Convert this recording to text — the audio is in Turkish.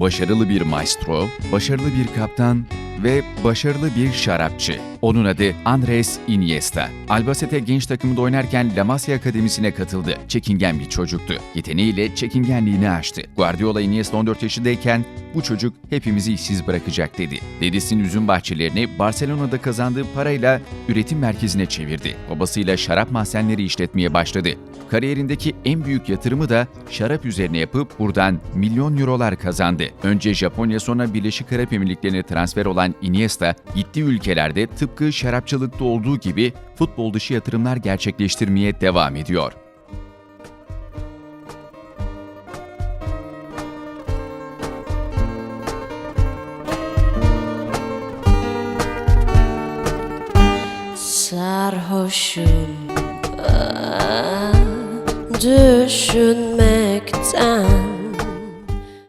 Başarılı bir maestro, başarılı bir kaptan ve başarılı bir şarapçı. Onun adı Andres Iniesta. Albacete genç takımında oynarken La Masia Akademisi'ne katıldı. Çekingen bir çocuktu. Yeteneğiyle çekingenliğini aştı. Guardiola Iniesta 14 yaşındayken bu çocuk hepimizi işsiz bırakacak dedi. Dedesinin üzüm bahçelerini Barcelona'da kazandığı parayla üretim merkezine çevirdi. Babasıyla şarap mahzenleri işletmeye başladı. Kariyerindeki en büyük yatırımı da şarap üzerine yapıp buradan milyon eurolar kazandı. Önce Japonya sonra Birleşik Arap Emirlikleri'ne transfer olan Iniesta, gittiği ülkelerde tıpkı şarapçılıkta olduğu gibi futbol dışı yatırımlar gerçekleştirmeye devam ediyor. Sarhoşum düşünmekten